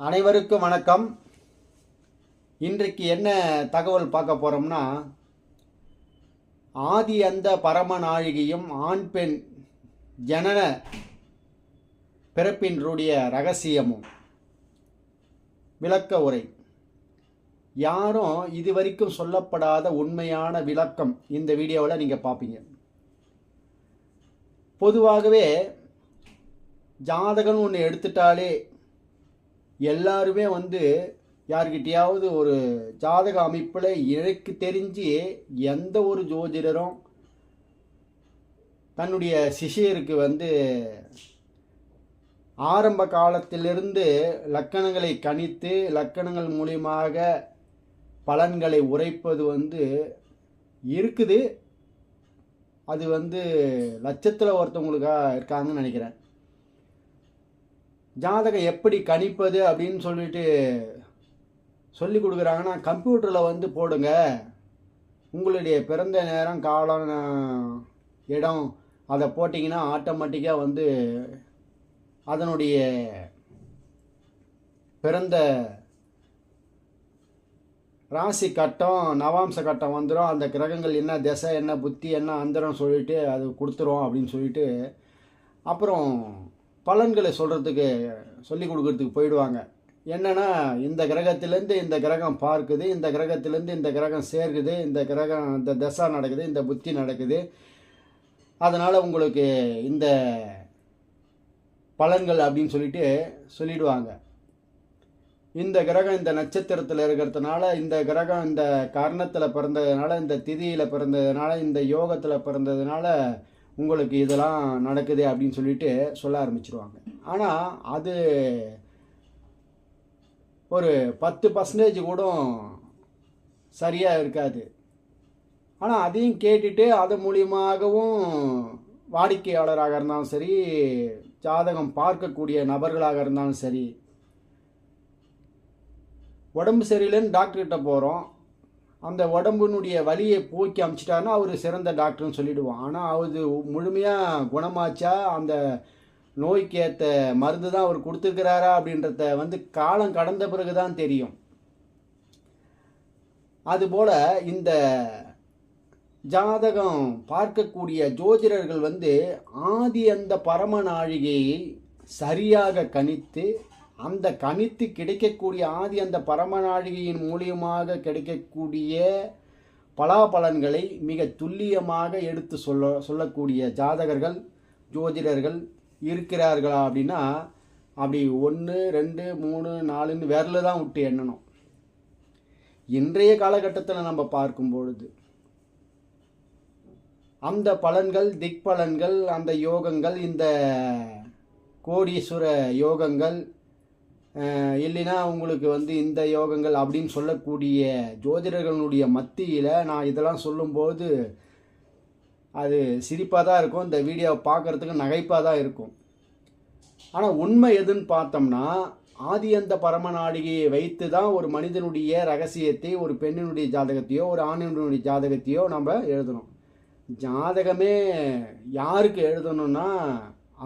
அனைவருக்கும் வணக்கம். இன்றைக்கு என்ன தகவல் பார்க்க போகிறோம்னா ஆதி அந்த பரம நாழிகையும் ஆண் பெண் ஜனன பிறப்பினுடைய ரகசியமும். விளக்க உரை. யாரும் இதுவரைக்கும் சொல்லப்படாத உண்மையான விளக்கம் இந்த வீடியோவில் நீங்கள் பார்ப்பீங்க. பொதுவாகவே ஜாதகம்னு ஒன்று எடுத்துட்டாலே எல்லாருமே வந்து யார்கிட்டயாவது ஒரு ஜாதக அமைப்பில் எனக்கு தெரிஞ்சு எந்த ஒரு ஜோதிடரும் தன்னுடைய சிஷியருக்கு வந்து ஆரம்ப காலத்திலிருந்து லக்கணங்களை கணித்து லக்கணங்கள் மூலியமாக பலன்களை உரைப்பது வந்து இருக்குது. அது வந்து லட்சத்தில் ஒருத்தவங்களுக்காக இருக்காங்கன்னு நினைக்கிறேன். ஜாதகம் எப்படி கணிப்பது அப்படின்னு சொல்லிட்டு சொல்லி கொடுக்குறாங்கன்னா கம்ப்யூட்டரில் வந்து போடுங்க. உங்களுடைய பிறந்த நேரம் காலம் இடம் அதை போட்டிங்கன்னா ஆட்டோமேட்டிக்காக வந்து அதனுடைய பிறந்த ராசி கட்டம் நவாம்ச கட்டம் வந்துடும் அந்த கிரகங்கள் என்ன திசை என்ன புத்தி என்ன அந்தரம் சொல்லிட்டு அது கொடுத்துரும் அப்படின்னு சொல்லிட்டு அப்புறம் பலன்களை சொல்கிறதுக்கு சொல்லி கொடுக்கறதுக்கு போயிடுவாங்க. என்னென்னா இந்த கிரகத்திலேருந்து இந்த கிரகம் பார்க்குது இந்த கிரகத்திலேருந்து இந்த கிரகம் சேர்க்குது இந்த கிரகம் இந்த தசா நடக்குது இந்த புத்தி நடக்குது. அதனால் உங்களுக்கு இந்த பலன்கள் அப்படின்னு சொல்லிட்டு சொல்லிடுவாங்க. இந்த கிரகம் இந்த நட்சத்திரத்தில் இருக்கிறதுனால இந்த கிரகம் இந்த கர்ணத்தில் பிறந்ததுனால இந்த திதியில் பிறந்ததுனால இந்த யோகத்தில் பிறந்ததுனால உங்களுக்கு இதெல்லாம் நடக்குது அப்படின்னு சொல்லிட்டு சொல்ல ஆரம்பிச்சிருவாங்க. ஆனால் அது ஒரு பத்து பர்சன்டேஜ் கூட சரியாக இருக்காது. ஆனால் அதையும் கேட்டுட்டு அது மூலியமாகவும் வாடிக்கையாளராக இருந்தாலும் சரி ஜாதகம் பார்க்கக்கூடிய நபர்களாக இருந்தாலும் சரி உடம்பு சரியில்லைன்னு டாக்டர்கிட்ட போகிறோம் அந்த உடம்புனுடைய வலியை போக்கி அமைச்சிட்டாருன்னா அவர் சிறந்த டாக்டர்னு சொல்லிடுவோம் ஆனால் அது முழுமையாக குணமாச்சா? அந்த நோய்க்கு ஏற்ற மருந்து தான் அவர் கொடுத்துருக்கிறாரா அப்படின்றத வந்து காலம் கடந்த பிறகு தான் தெரியும். அதுபோல் இந்த ஜாதகம் பார்க்கக்கூடிய ஜோதிடர்கள் வந்து ஆதி அந்த பரம நாழிகையை சரியாக கணித்து அந்த கணித்து கிடைக்கக்கூடிய ஆதி அந்த பரமநாழிகையின் மூலியமாக கிடைக்கக்கூடிய பலாபலன்களை மிக துல்லியமாக எடுத்து சொல்ல சொல்லக்கூடிய ஜாதகர்கள் ஜோதிடர்கள் இருக்கிறார்களா அப்படின்னா அப்படி ஒன்று ரெண்டு மூணு நாலுன்னு விரல தான் விட்டு எண்ணணும். இன்றைய காலகட்டத்தில் நம்ம பார்க்கும் பொழுது அந்த பலன்கள் திக் பலன்கள் அந்த யோகங்கள் இந்த கோடீஸ்வர யோகங்கள் இல்லைன்னா உங்களுக்கு வந்து இந்த யோகங்கள் அப்படின்னு சொல்லக்கூடிய ஜோதிடர்களுடைய மத்தியில் நான் இதெல்லாம் சொல்லும்போது அது சிரிப்பாக தான் இருக்கும். இந்த வீடியோவை பார்க்குறதுக்கு நகைப்பாக தான் இருக்கும். ஆனால் உண்மை எதுன்னு பார்த்தோம்னா ஆதி அந்த பரம நாடிகையை வைத்து தான் ஒரு மனிதனுடைய ரகசியத்தை ஒரு பெண்ணினுடைய ஜாதகத்தையோ ஒரு ஆணினுடைய ஜாதகத்தையோ நம்ம எழுதணும். ஜாதகமே யாருக்கு எழுதணும்னா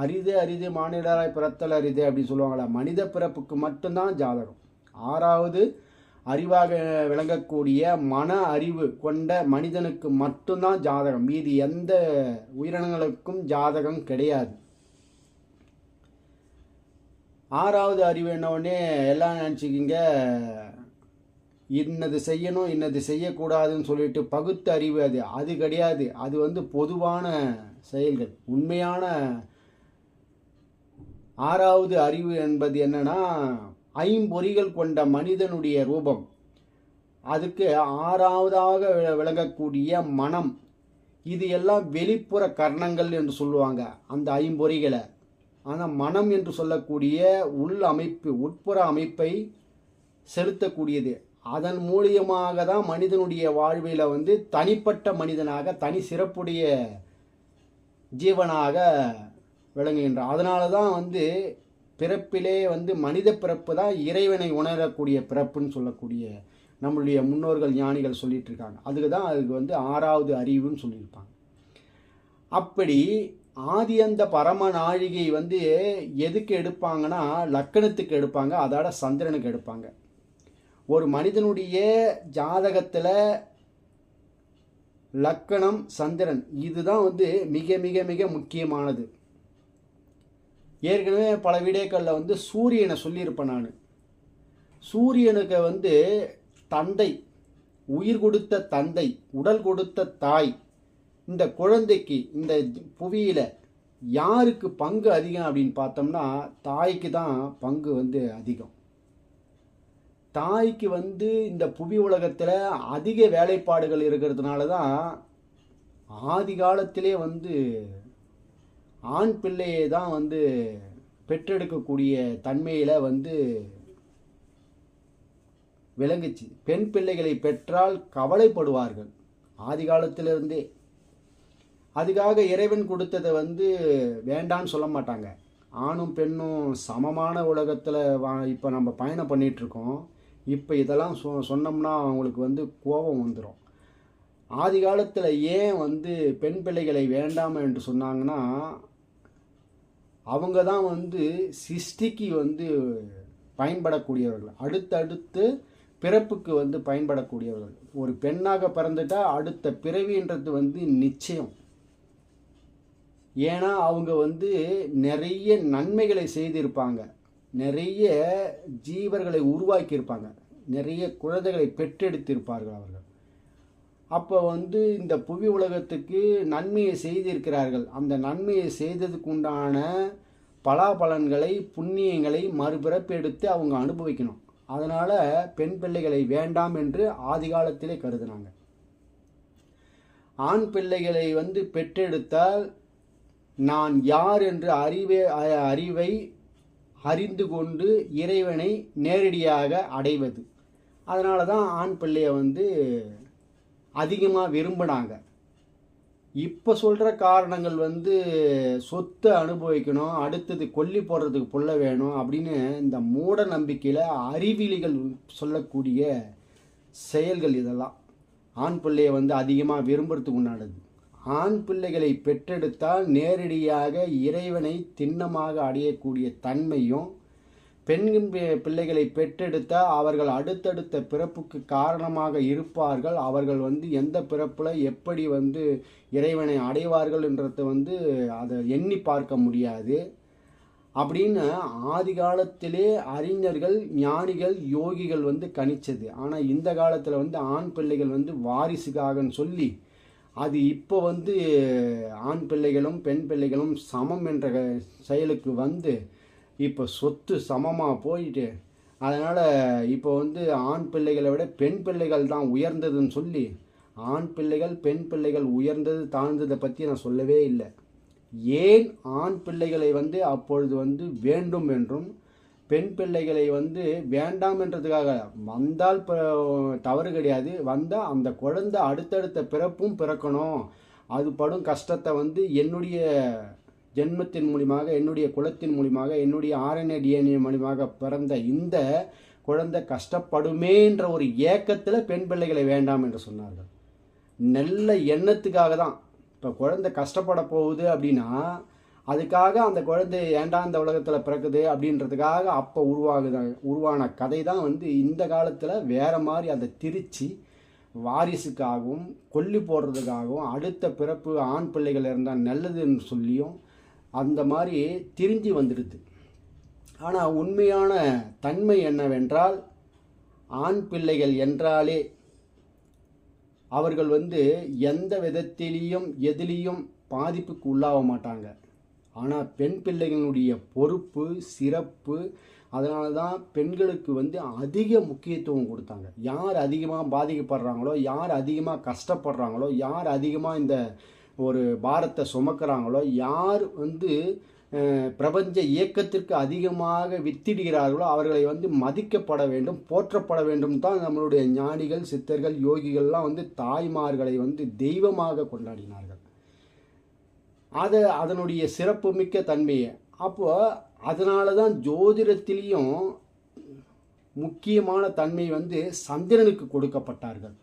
அரிது அரிது மானிடராய் பிறத்தல் அரிது அப்படின்னு சொல்லுவாங்களா மனித பிறப்புக்கு மட்டும்தான் ஜாதகம். ஆறாவது அறிவாக விளங்கக்கூடிய மன அறிவு கொண்ட மனிதனுக்கு மட்டும்தான் ஜாதகம். மீதி எந்த உயிரினங்களுக்கும் ஜாதகம் கிடையாது. ஆறாவது அறிவு என்னவுடனே எல்லாம் நினச்சிக்கிங்க இன்னது செய்யணும் இன்னது செய்யக்கூடாதுன்னு சொல்லிட்டு பகுத்து அறிவு அது. அது கிடையாது. அது வந்து பொதுவான செயல்கள். உண்மையான ஆறாவது அறிவு என்பது என்னன்னா ஐம்பொறிகள் கொண்ட மனிதனுடைய ரூபம். அதுக்கு ஆறாவதாக விளங்கக்கூடிய மனம். இது எல்லாம் வெளிப்புற கர்ணங்கள் என்று சொல்லுவாங்க அந்த ஐம்பொறிகளை. ஆனால் மனம் என்று சொல்லக்கூடிய உள் அமைப்பு உட்புற அமைப்பை செலுத்தக்கூடியது. அதன் மூலியமாக தான் மனிதனுடைய வாழ்வில் வந்து தனிப்பட்ட மனிதனாக தனி சிறப்புடைய ஜீவனாக விளங்குகின்றோம் அதனால தான் வந்து பிறப்பிலே வந்து மனித பிறப்பு தான் இறைவனை உணரக்கூடிய பிறப்புன்னு சொல்லக்கூடிய நம்மளுடைய முன்னோர்கள் ஞானிகள் சொல்லிட்டு இருக்காங்க அதுக்கு தான் அதுக்கு வந்து ஆறாவது அறிவுன்னு சொல்லியிருப்பாங்க. அப்படி ஆதி அந்த பரம நாழிகை வந்து எதுக்கு எடுப்பாங்கன்னா லக்கணத்துக்கு எடுப்பாங்க அதோட சந்திரனுக்கு எடுப்பாங்க. ஒரு மனிதனுடைய ஜாதகத்தில் லக்கணம் சந்திரன் இதுதான் வந்து மிக மிக மிக முக்கியமானது. ஏற்கனவே பல வீடியோக்களில் வந்து சூரியனை சொல்லியிருப்பேன் நான். சூரியனுக்கு வந்து தந்தை உயிர் கொடுத்த தந்தை உடல் கொடுத்த தாய் இந்த குழந்தைக்கு இந்த புவியில் யாருக்கு பங்கு அதிகம் அப்படின்னு பார்த்தோம்னா தாய்க்கு தான் பங்கு வந்து அதிகம். தாய்க்கு வந்து இந்த புவி உலகத்தில் அதிக வேலைப்பாடுகள் இருக்கிறதுனால தான் ஆதி காலத்திலே வந்து ஆண் பிள்ளையை தான் வந்து பெற்றெடுக்கக்கூடிய தன்மையில் வந்து விளங்குச்சு. பெண் பிள்ளைகளை பெற்றால் கவலைப்படுவார்கள். ஆதி காலத்திலிருந்தே. அதுக்காக இறைவன் கொடுத்ததை வந்து வேண்டான்னு சொல்ல மாட்டாங்க. ஆணும் பெண்ணும் சமமான உலகத்தில் வா இப்போ நம்ம பயணம் பண்ணிகிட்ருக்கோம் இப்போ இதெல்லாம் சொ சொன்னோம்னா அவங்களுக்கு வந்து கோபம் வந்துடும் ஆதி காலத்தில் ஏன் வந்து பெண் பிள்ளைகளை வேண்டாம் என்று சொன்னாங்கன்னா அவங்க தான் வந்து சிருஷ்டிக்கு வந்து பயன்படக்கூடியவர்கள். அடுத்தடுத்து பிறப்புக்கு வந்து பயன்படக்கூடியவர்கள். ஒரு பெண்ணாக பிறந்துட்டா அடுத்த பிறவின்றது வந்து நிச்சயம். ஏன்னா அவங்க வந்து நிறைய நன்மைகளை செய்திருப்பாங்க. நிறைய ஜீவர்களை உருவாக்கியிருப்பாங்க. நிறைய குழந்தைகளை பெற்றெடுத்திருப்பார்கள் அவர்கள். அப்போ வந்து இந்த புவி உலகத்துக்கு நன்மையை செய்திருக்கிறார்கள். அந்த நன்மையை செய்ததுக்கு உண்டான பலாபலன்களை புண்ணியங்களை மறுபிறப்பு எடுத்து அவங்க அனுபவிக்கணும். அதனால் பெண் பிள்ளைகளை வேண்டாம் என்று ஆதிகாலத்திலே கருதுனாங்க. ஆண் பிள்ளைகளை வந்து பெற்றெடுத்தால் நான் யார் என்று அறிவே அறிவை அறிந்து கொண்டு இறைவனை நேரடியாக அடைவது. அதனால தான் ஆண் பிள்ளையை வந்து அதிகமாக விரும்பினாங்க. இப்போ சொல்கிற காரணங்கள் வந்து சொத்தை அனுபவிக்கணும் அடுத்தது கொல்லி போடுறதுக்கு புள்ள வேணும் அப்படின்னு இந்த மூட நம்பிக்கையில் அறிவிலிகள் சொல்லக்கூடிய செயல்கள் இதெல்லாம். ஆண் பிள்ளையை வந்து அதிகமாக விரும்புறதுக்கு உண்டானது. ஆண் பிள்ளைகளை பெற்றெடுத்தால் நேரடியாக இறைவனை திண்ணமாக அடையக்கூடிய தன்மையும் பெண் பிள்ளைகளை பெற்றெடுத்த அவர்கள் அடுத்தடுத்த பிறப்புக்கு காரணமாக இருப்பார்கள். அவர்கள் வந்து எந்த பிறப்பில் எப்படி வந்து இறைவனை அடைவார்கள் என்றதை வந்து அதை எண்ணி பார்க்க முடியாது. அப்படின்னு ஆதி காலத்திலே அறிஞர்கள் ஞானிகள் யோகிகள் வந்து கணிச்சது. ஆனால் இந்த காலத்தில் வந்து ஆண் பிள்ளைகள் வந்து வாரிசுக்காகன்னு சொல்லி அது இப்போ வந்து ஆண் பிள்ளைகளும் பெண் பிள்ளைகளும் சமம் என்ற செயலுக்கு வந்து இப்போ சொத்து சமமாக போயிட்டு அதனால் இப்போ வந்து ஆண் பிள்ளைகளை விட பெண் பிள்ளைகள் தான் உயர்ந்ததுன்னு சொல்லி ஆண் பிள்ளைகள் பெண் பிள்ளைகள் உயர்ந்தது தாழ்ந்ததை பற்றி நான் சொல்லவே இல்லை. ஏன் ஆண் பிள்ளைகளை வந்து அப்பொழுது வந்து வேண்டும் என்றும் பெண் பிள்ளைகளை வந்து வேண்டாம் என்றதுக்காக வந்தால் தவறு கிடையாது. வந்தால் அந்த குழந்தை அடுத்தடுத்த பிறப்பும் பிறக்கணும். அது படும் கஷ்டத்தை வந்து என்னுடைய ஜென்மத்தின் மூலியமாக என்னுடைய குலத்தின் மூலியமாக என்னுடைய ஆர்என்ஏ டிஎன்ஏ மூலியமாக பிறந்த இந்த குழந்தை கஷ்டப்படுமேன்ற ஒரு ஏக்கத்தில் பெண் பிள்ளைகளை வேண்டாம் என்று சொன்னார்கள். நல்ல எண்ணத்துக்காக தான். இப்போ குழந்தை கஷ்டப்பட போகுது அப்படின்னா அதுக்காக அந்த குழந்தை ஏண்டா இந்த உலகத்தில் பிறக்குது அப்படின்றதுக்காக அப்போ உருவாகுத உருவான கதை தான் வந்து இந்த காலத்தில் வேறு மாதிரி அதை திரித்து வாரிசுக்காகவும் கொல்லி போடுறதுக்காகவும் அடுத்த பிறப்பு ஆண் பிள்ளைகள் இருந்தால் நல்லதுன்னு சொல்லியும் அந்த மாதிரி திரிஞ்சு வந்துடுது. ஆனால் உண்மையான தன்மை என்னவென்றால் ஆண் பிள்ளைகள் என்றாலே அவர்கள் வந்து எந்த விதத்திலையும் எதிலையும் பாதிப்புக்கு உள்ளாக மாட்டாங்க. ஆனால் பெண் பிள்ளைகளுடைய பொறுப்பு சிறப்பு அதனால தான் பெண்களுக்கு வந்து அதிக முக்கியத்துவம் கொடுத்தாங்க. யார் அதிகமாக பாதிக்கப்படுறாங்களோ யார் அதிகமாக கஷ்டப்படுறாங்களோ யார் அதிகமாக இந்த ஒரு பாரத்தை சுமக்கிறாங்களோ யார் வந்து பிரபஞ்ச இயக்கத்திற்கு அதிகமாக வித்திடுகிறார்களோ அவர்களை வந்து மதிக்கப்பட வேண்டும் போற்றப்பட வேண்டும் தான் நம்மளுடைய ஞானிகள் சித்தர்கள் யோகிகள்லாம் வந்து தாய்மார்களை வந்து தெய்வமாக கொண்டாடினார்கள். அது அதனுடைய சிறப்பு மிக்க தன்மையை. அப்போ அதனால தான் ஜோதிடத்திலையும் முக்கியமான தன்மை வந்து சந்திரனுக்கு கொடுக்கப்பட்டார்கள்.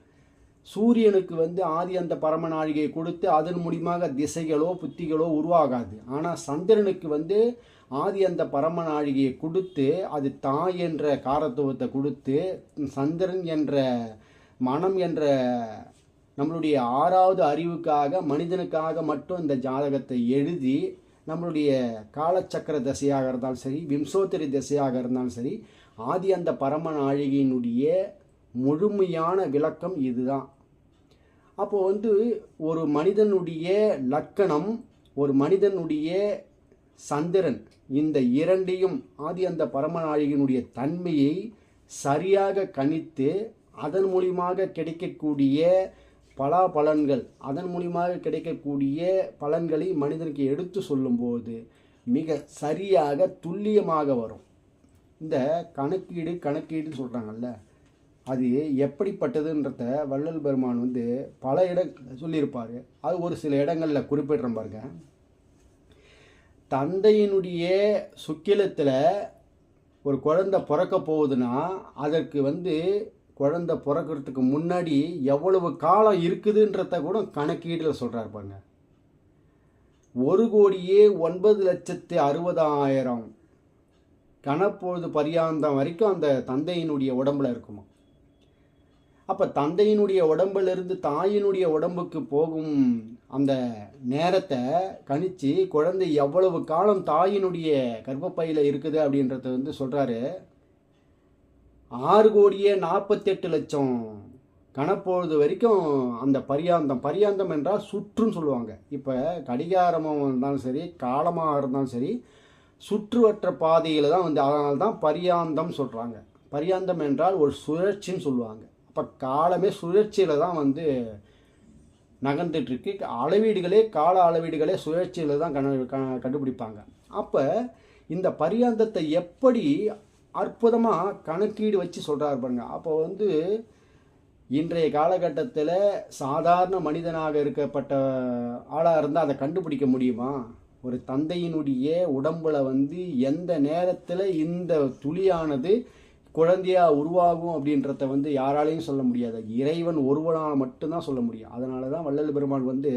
சூரியனுக்கு வந்து ஆதி அந்த பரமநாழிகையை கொடுத்து அதன் மூலியமாக திசைகளோ புத்திகளோ உருவாகாது. ஆனால் சந்திரனுக்கு வந்து ஆதி அந்த பரமநாழிகையை கொடுத்து அது தாய் என்ற காரத்துவத்தை கொடுத்து சந்திரன் என்ற மனம் என்ற நம்மளுடைய ஆறாவது அறிவுக்காக மனிதனுக்காக மட்டும் இந்த ஜாதகத்தை எழுதி நம்மளுடைய காலச்சக்கர திசையாக இருந்தாலும் சரி விம்சோத்தரி திசையாக இருந்தாலும் சரி ஆதி அந்த பரம நாழிகையினுடைய முழுமையான விளக்கம் இதுதான். அப்போ வந்து ஒரு மனிதனுடைய லக்கணம் ஒரு மனிதனுடைய சந்திரன் இந்த இரண்டையும் ஆதி அந்த பரமநாயகனுடைய தன்மையை சரியாக கணித்து அதன் மூலியமாக கிடைக்கக்கூடிய பலாபலன்கள் அதன் மூலியமாக கிடைக்கக்கூடிய பலன்களை மனிதனுக்கு எடுத்து சொல்லும்போது மிக சரியாக துல்லியமாக வரும். இந்த கணக்கீடு கணக்கீடுன்னு சொல்கிறாங்கல்ல அது எப்படிப்பட்டதுன்றத வள்ளல் பெருமான் வந்து பல இட சொல்லியிருப்பார். அது ஒரு சில இடங்களில் குறிப்பிடுறேன் பாருங்க. தந்தையினுடைய சுக்கிலத்தில் ஒரு குழந்தை பிறக்க போகுதுன்னா அதற்கு வந்து குழந்தை பிறக்கிறதுக்கு முன்னாடி எவ்வளவு காலம் இருக்குதுன்றத கூட கணக்கீடில் சொல்கிறார் பாருங்க. ஒரு கோடியே ஒன்பது லட்சத்து அறுபதாயிரம் கணப்பொழுது பரியாந்தம் வரைக்கும் அந்த தந்தையினுடைய உடம்புல இருக்குமா? அப்போ தந்தையினுடைய உடம்பிலிருந்து தாயினுடைய உடம்புக்கு போகும் அந்த நேரத்தை கணிச்சு குழந்தை எவ்வளவு காலம் தாயினுடைய கர்ப்பப்பையில் இருக்குது அப்படின்றத வந்து சொல்கிறாரு ஆறு கோடியே நாற்பத்தெட்டு லட்சம் கணப்பொழுது வரைக்கும் அந்த பரியாந்தம் பரியாந்தம் என்றால் சுற்றுன்னு சொல்லுவாங்க. இப்போ கடிகாரமாக இருந்தாலும் சரி காலமாக இருந்தாலும் சரி சுற்றுவற்ற பாதையில் தான் வந்து அதனால தான் பரியாந்தம் சொல்கிறாங்க பரியாந்தம் என்றால் ஒரு சுழற்சின்னு சொல்லுவாங்க. இப்போ காலமே சுழற்சியில் தான் வந்து நகர்ந்துட்டுருக்கு. அளவீடுகளே கால அளவீடுகளே சுழற்சியில் தான் கண கண்டுபிடிப்பாங்க. அப்போ இந்த பரியாந்தத்தை எப்படி அற்புதமாக கணக்கீடு வச்சு சொல்கிறார் பாருங்க. அப்போ வந்து இன்றைய காலகட்டத்தில் சாதாரண மனிதனாக இருக்கப்பட்ட ஆளாக இருந்தால் அதை கண்டுபிடிக்க முடியுமா? ஒரு தந்தையினுடைய உடம்பில் வந்து எந்த நேரத்தில் இந்த துளியானது குழந்தையா உருவாகும் அப்படின்றத வந்து யாராலையும் சொல்ல முடியாது. இறைவன் ஒருவனால் மட்டும்தான் சொல்ல முடியும். அதனால தான் வள்ளல் பெருமான் வந்து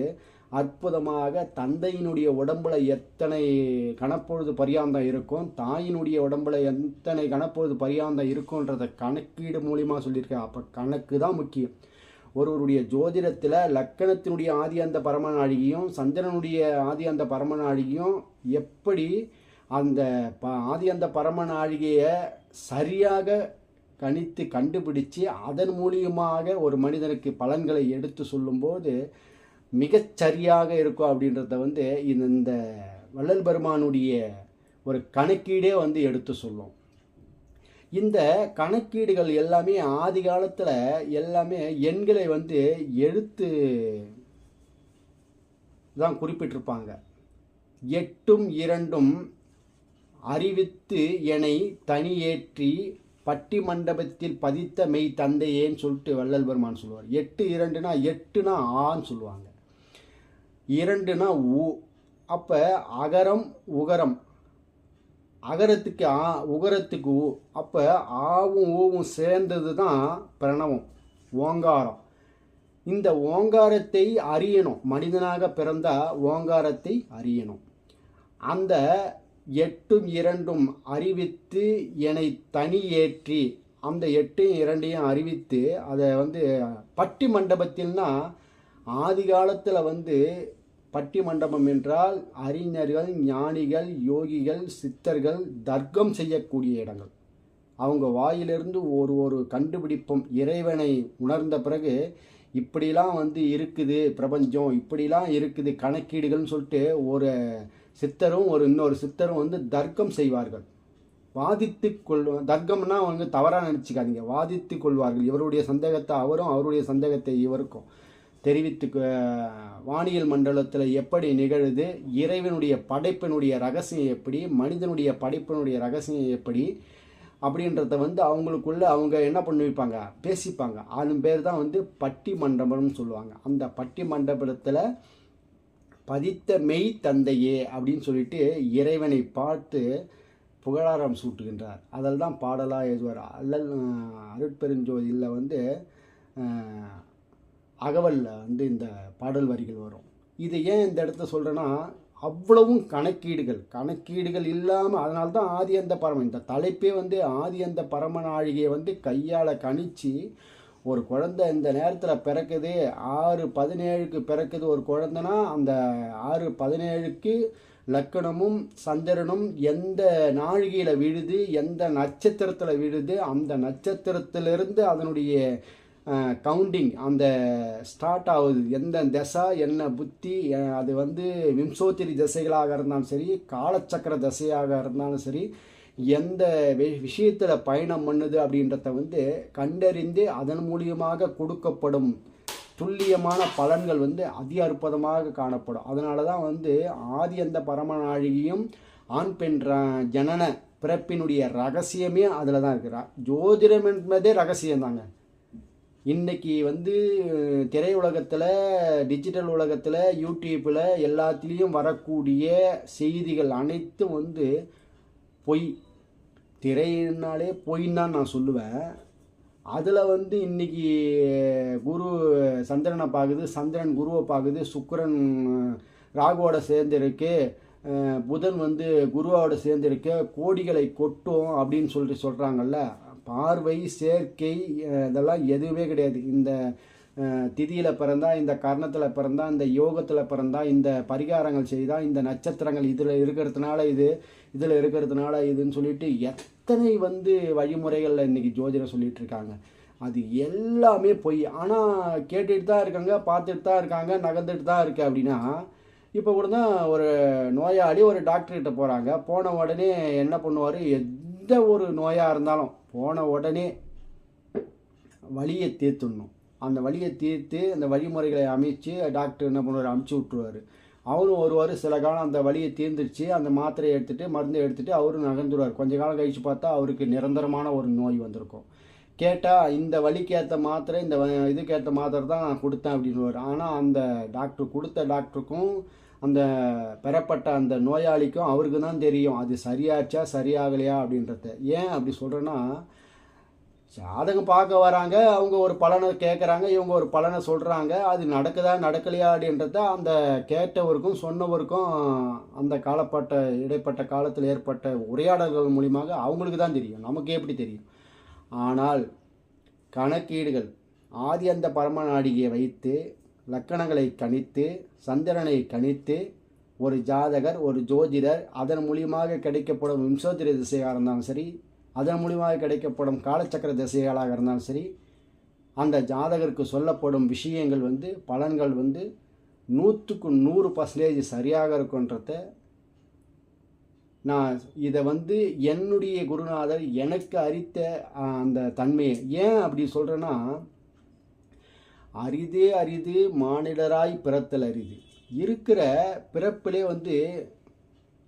அற்புதமாக தந்தையினுடைய உடம்புல எத்தனை கணப்பொழுது பரியாந்தம் இருக்கும் தாயினுடைய உடம்புல எத்தனை கணப்பொழுது பரியாந்தம் இருக்கும்ன்றத கணக்கீடு மூலியமாக சொல்லியிருக்கேன் அப்போ கணக்கு தான் முக்கியம். ஒருவருடைய ஜோதிடத்தில் லக்கணத்தினுடைய ஆதி அந்த பரமநாழிகையும் சந்திரனுடைய ஆதி அந்த பரமநாழிகையும் எப்படி அந்த ப ஆதி அந்த பரமநாழிகையை சரியாக கணித்து கண்டுபிடிச்சு அதன் மூலியமாக ஒரு மனிதனுக்கு பலன்களை எடுத்து சொல்லும்போது மிகச்சரியாக இருக்கும் அப்படின்றத வந்து இந்த இந்த வள்ளல் பெருமானுடைய ஒரு கணக்கீடே வந்து எடுத்து சொல்லும். இந்த கணக்கீடுகள் எல்லாமே ஆதி காலத்தில் எல்லாமே எண்களை வந்து எழுத்து தான் குறிப்பிட்டிருப்பாங்க. எட்டும் இரண்டும் அறிவித்து என்னை தனியேற்றி பட்டி மண்டபத்தில் பதித்த மெய் தந்தையேன்னு சொல்லிட்டு வள்ளல் பெருமான் சொல்லுவார். எட்டு இரண்டுனா எட்டுனா ஆன்னு சொல்லுவாங்க. இரண்டுனா ஊ அப்போ அகரம் உகரம். அகரத்துக்கு ஆ உகரத்துக்கு ஊ அப்போ ஆவும் ஊவும் சேர்ந்தது தான் பிரணவம் ஓங்காரம். இந்த ஓங்காரத்தை அறியணும். மனிதனாக பிறந்தால் ஓங்காரத்தை அறியணும். அந்த எட்டும் இரண்டும் அறிவித்து என்னை தனி ஏற்றி அந்த எட்டையும் இரண்டையும் அறிவித்து அதை வந்து பட்டி மண்டபத்தில்னா ஆதி காலத்தில் வந்து பட்டி மண்டபம் என்றால் அறிஞர்கள் ஞானிகள் யோகிகள் சித்தர்கள் தர்க்கம் செய்யக்கூடிய இடங்கள். அவங்க வாயிலிருந்து ஒரு ஒரு கண்டுபிடிப்பும் இறைவனை உணர்ந்த பிறகு இப்படிலாம் வந்து இருக்குது பிரபஞ்சம் இப்படிலாம் இருக்குது கணக்கீடுகள்னு சொல்லிட்டு ஒரு சித்தரும் ஒரு இன்னொரு சித்தரும் வந்து தர்க்கம் செய்வார்கள். வாதித்து கொள்வ தர்க்கம்னா வந்து தவறாக நினச்சிக்காதீங்க. வாதித்து கொள்வார்கள். இவருடைய சந்தேகத்தை அவரும் அவருடைய சந்தேகத்தை இவருக்கும் தெரிவித்து வானியல் மண்டலத்தில் எப்படி நிகழுது இறைவனுடைய படைப்பினுடைய ரகசியம் எப்படி மனிதனுடைய படைப்பினுடைய ரகசியம் எப்படி அப்படின்றத வந்து அவங்களுக்குள்ள அவங்க என்ன பண்ணிப்பாங்க? பேசிப்பாங்க. அதன் பேர் தான் வந்து பட்டி மண்டபம்னு சொல்லுவாங்க. அந்த பட்டி மண்டபத்தில் பதித்த மெய் தந்தையே அப்படின்னு சொல்லிட்டு இறைவனை பார்த்து புகழாரம் சூட்டுகின்றார். அதில் தான் பாடலாக எழுதுவார். அல்லல் அருட்பெருஞ்சோதியில் வந்து அகவலில் வந்து இந்த பாடல் வரிகள் வரும். இது ஏன் இந்த இடத்த சொல்கிறேன்னா அவ்வளவும் கணக்கீடுகள். கணக்கீடுகள் இல்லாமல் அதனால தான் ஆதி அந்த பரமன். இந்த தலைப்பே வந்து ஆதி அந்த பரமநாழிகையை வந்து கையால் கணிச்சு ஒரு குழந்தை இந்த நேரத்தில் பிறக்குது ஆறு பதினேழுக்கு பிறக்குது ஒரு குழந்தைனா அந்த ஆறு பதினேழுக்கு லக்கணமும் சந்திரனும் எந்த நாழிகையில் விழுது எந்த நட்சத்திரத்தில் விழுது அந்த நட்சத்திரத்திலிருந்து அதனுடைய கவுண்டிங் அந்த ஸ்டார்ட் ஆகுது. எந்த திசை என்ன புத்தி அது வந்து விம்சோத்திரி திசைகளாக இருந்தாலும் சரி காலச்சக்கர திசையாக இருந்தாலும் சரி எந்த விஷயத்தில் பயணம் பண்ணுது அப்படின்றத வந்து கண்டறிந்து அதன் மூலியமாக கொடுக்கப்படும் துல்லியமான பலன்கள் வந்து அதி அற்புதமாக காணப்படும். அதனால தான் வந்து ஆதி அந்த பரமநாழிகையும் ஆண் பெண் ஜனன பிறப்பினுடைய ரகசியமே அதில் தான் இருக்கிறா ஜோதிடம் என்பதே ரகசியம்தாங்க இன்னைக்கு வந்து திரையுலகத்தில் டிஜிட்டல் உலகத்தில் யூடியூப்பில் எல்லாத்துலேயும் வரக்கூடிய செய்திகள் அனைத்தும் வந்து பொய். திரைனாலே பொய்ன்னு தான் நான் சொல்லுவேன். அதில் வந்து இன்னைக்கு குரு சந்திரனை பார்க்குது சந்திரன் குருவை பார்க்குது சுக்கிரன் ராகுவோட சேர்ந்துருக்கு புதன் வந்து குருவோட சேர்ந்துருக்க கோடிகளை கொட்டும் அப்படின்னு சொல்லிட்டு சொல்கிறாங்கல்ல பார்வை சேர்க்கை இதெல்லாம் எதுவுமே கிடையாது. இந்த திதியில் பிறந்தா இந்த கர்ணத்தில் பிறந்தா இந்த யோகத்தில் பிறந்தா இந்த பரிகாரங்கள் செய்தால் இந்த நட்சத்திரங்கள் இதில் இருக்கிறதுனால இது இதில் இருக்கிறதுனால இதுன்னு சொல்லிட்டு எத்தனை வந்து வழிமுறைகளில் இன்றைக்கி ஜோதிடம் சொல்லிட்டு இருக்காங்க அது எல்லாமே பொய். ஆனால் கேட்டுட்டு தான் இருக்காங்க பார்த்துட்டு தான் இருக்காங்க நகர்ந்துட்டு தான் இருக்கு அப்படின்னா இப்போ கூட தான் ஒரு நோயாளி ஒரு டாக்டர்கிட்ட போகிறாங்க போன உடனே என்ன பண்ணுவார்? எந்த ஒரு நோயாக இருந்தாலும் போன உடனே வழியை தீர்த்துடணும் அந்த வழியை தீர்த்து அந்த வழிமுறைகளை அமைச்சு டாக்டர் என்ன பண்ணுவார் அமுச்சு விட்ருவார் அவரும் வருவார் சில காலம் அந்த வழியை தீர்ந்துருச்சு அந்த மாத்திரையை எடுத்துகிட்டு மருந்தை எடுத்துகிட்டு அவரும் நகர்ந்துடுவார் கொஞ்ச காலம் கழித்து பார்த்தா அவருக்கு நிரந்தரமான ஒரு நோய் வந்திருக்கும். கேட்டால் இந்த வழிக்கேற்ற மாத்திரை இந்த இதுக்கேற்ற மாத்திரை தான் நான் கொடுத்தேன் அப்படின்னு ஆனால் அந்த டாக்டர் கொடுத்த டாக்டருக்கும் அந்த பெறப்பட்ட அந்த நோயாளிக்கும் அவருக்கு தான் தெரியும் அது சரியாச்சா சரியாகலையா அப்படின்றத. ஏன் அப்படி சொல்கிறேன்னா ஜாதகம் பார்க்க வராங்க அவங்க ஒரு பலனை கேட்குறாங்க இவங்க ஒரு பலனை சொல்கிறாங்க அது நடக்குதா நடக்கலையா அப்படின்றத அந்த கேட்டவருக்கும் சொன்னவருக்கும் அந்த காலப்பட்ட இடைப்பட்ட காலத்தில் ஏற்பட்ட உரையாடல்கள் மூலியமாக அவங்களுக்கு தான் தெரியும் நமக்கு எப்படி தெரியும். ஆனால் கணக்கீடுகள் ஆதி அந்த பரம நாடிகையை வைத்து லக்கணங்களை கணித்து சந்திரனை கணித்து ஒரு ஜாதகர் ஒரு ஜோதிடர் அதன் மூலியமாக கிடைக்கப்படும் விம்சோத்திர திசையாக இருந்தாலும் சரி அதன் மூலியமாக கிடைக்கப்படும் காலச்சக்கர திசைகளாக இருந்தாலும் சரி அந்த ஜாதகருக்கு சொல்லப்படும் விஷயங்கள் வந்து பலன்கள் வந்து நூற்றுக்கு நூறு பர்சன்டேஜ் சரியாக இருக்குன்றத நான் இதை வந்து என்னுடைய குருநாதர் எனக்கு அறித்த அந்த தன்மையை. ஏன் அப்படி சொல்கிறேன்னா அரிதே அரிது மானிடராய் பிறத்தல் அரிது. இருக்கிற பிறப்பிலே வந்து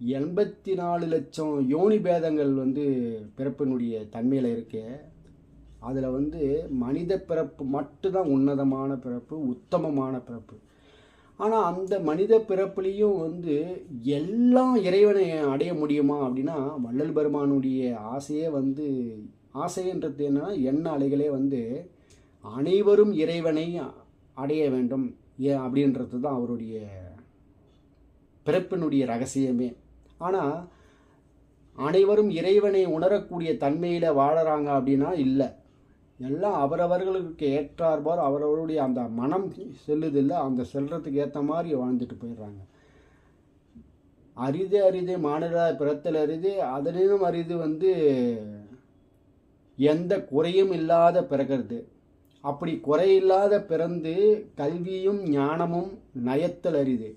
எண்பத்தி நாலு லட்சம் யோனி பேதங்கள் வந்து பிறப்பினுடைய தன்மையில் இருக்கு. அதில் வந்து மனித பிறப்பு மட்டும்தான் உன்னதமான பிறப்பு உத்தமமான பிறப்பு. ஆனால் அந்த மனித பிறப்புலேயும் வந்து எல்லாம் இறைவனை அடைய முடியுமா அப்படின்னா வள்ளல் பெருமானுடைய ஆசையே வந்து ஆசைன்றது என்னன்னா எண்ண அலைகளே வந்து அனைவரும் இறைவனை அடைய வேண்டும். ஏ அப்படின்றது தான் அவருடைய பிறப்பினுடைய ரகசியமே. ஆனால் அனைவரும் இறைவனை உணரக்கூடிய தன்மையில் வாழறாங்க அப்படின்னா இல்லை. எல்லாம் அவரவர்களுக்கு ஏற்றார்பார் அவரவருடைய அந்த மனம் செல்லுது இல்லை அந்த செல்றதுக்கு ஏற்ற மாதிரி வாழ்ந்துட்டு போயிடுறாங்க. அரிது அரிது மாநில பிறத்தல் அரிது அதனிலும் அரிது வந்து எந்த குறையும் இல்லாத பிறக்கிறது. அப்படி குறையில்லாத பிறந்து கல்வியும் ஞானமும் நயத்தல் அரிது.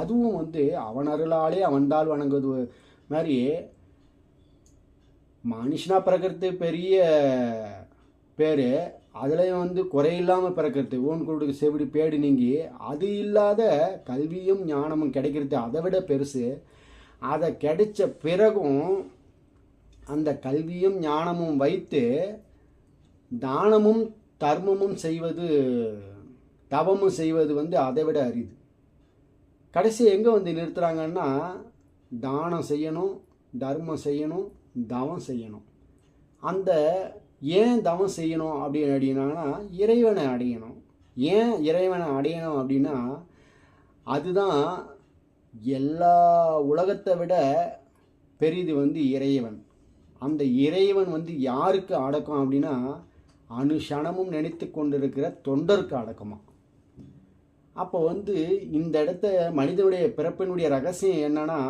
அதுவும் வந்து அவன் அருளாலே அவன்தால் வணங்குவது மாதிரி மனுஷனா பிறக்கிறது பெரிய பேர். அதுலேயும் வந்து குறையில்லாமல் பிறக்கிறது. ஓன் குருடுக்கு செவிடு பேடு நீங்கி அது இல்லாத கல்வியும் ஞானமும் கிடைக்கிறது அதை விட பெருசு. அதை கிடைச்ச பிறகும் அந்த கல்வியும் ஞானமும் வைத்து தானமும் தர்மமும் செய்வது தவமும் செய்வது வந்து அதை விட அரிது. கடைசி எங்கே வந்து நிறுத்துகிறாங்கன்னா தானம் செய்யணும் தர்மம் செய்யணும் தவம் செய்யணும். அந்த ஏன் தவம் செய்யணும் அப்படின்னு அப்படின்னாங்கன்னா இறைவனை அடையணும். ஏன் இறைவனை அடையணும் அப்படின்னா அதுதான் எல்லா உலகத்தை விட பெரிது வந்து இறைவன். அந்த இறைவன் வந்து யாருக்கு அடக்கம் அப்படின்னா அனுஷணமும் நினைத்து கொண்டிருக்கிற தொண்டருக்கு அடக்கமாக அப்போ வந்து இந்த இடத்த மனிதனுடைய பிறப்பினுடைய ரகசியம் என்னன்னா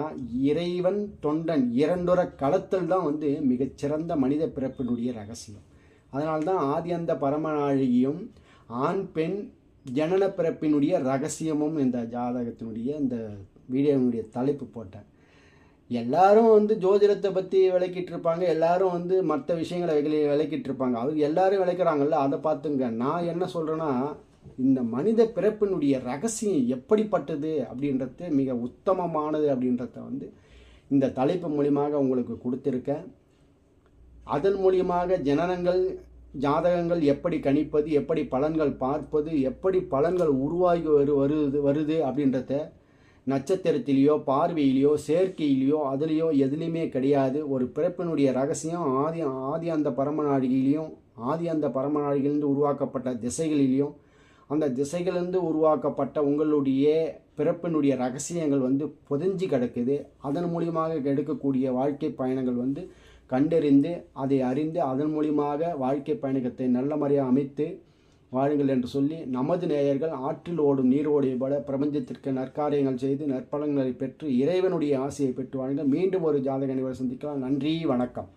இறைவன் தொண்டன் இரண்டுற களத்தில் தான் வந்து மிகச்சிறந்த மனித பிறப்பினுடைய ரகசியம். அதனால்தான் ஆதி அந்த பரமநாழியும் ஆண் பெண் ஜனன பிறப்பினுடைய ரகசியமும் இந்த ஜாதகத்தினுடைய இந்த வீடியோவினுடைய தலைப்பு போட்டேன். எல்லாரும் வந்து ஜோதிடத்தை பற்றி விளக்கிட்டு இருப்பாங்க எல்லாரும் வந்து மற்ற விஷயங்களை விளக்கிட்டு இருப்பாங்க அவங்க எல்லாரும் விளக்குறாங்கல்ல அதை பார்த்துங்க. நான் என்ன சொல்கிறேன்னா இந்த மனித பிறப்பினுடைய ரகசியம் எப்படிப்பட்டது அப்படின்றது மிக உத்தமமானது அப்படின்றத வந்து இந்த தலைப்பு மூலியமாக உங்களுக்கு கொடுத்துருக்கேன் அதன் மூலியமாக ஜனனங்கள் ஜாதகங்கள் எப்படி கணிப்பது எப்படி பலன்கள் பார்ப்பது எப்படி பலன்கள் உருவாகி வரு வருது வருது அப்படின்றத நட்சத்திரத்திலேயோ பார்வையிலையோ சேர்க்கையிலையோ அதுலேயோ எதுலேயுமே கிடையாது. ஒரு பிறப்பினுடைய ரகசியம் ஆதி ஆதி அந்த பரமநாடிகளிலையும் ஆதி அந்த பரமநாடிகளிலிருந்து உருவாக்கப்பட்ட திசைகளிலையும் அந்த திசைகளிலிருந்து உருவாக்கப்பட்ட உங்களுடைய பிறப்பினுடைய ரகசியங்கள் வந்து புதஞ்சி கிடக்குது. அதன் மூலியமாக எடுக்கக்கூடிய வாழ்க்கை பயணங்கள் வந்து கண்டறிந்து அதை அறிந்து அதன் மூலியமாக வாழ்க்கை பயணத்தை நல்ல முறையாக அமைத்து வாழுங்கள் என்று சொல்லி நமது நேயர்கள் ஆற்றில் ஓடும் நீரோடைய போல பிரபஞ்சத்திற்கு நற்காரியங்கள் செய்து நற்பலங்களை பெற்று இறைவனுடைய ஆசையை பெற்று வாழுங்கள். மீண்டும் ஒரு ஜாதக நிகழ்வு சந்திக்கலாம். நன்றி வணக்கம்.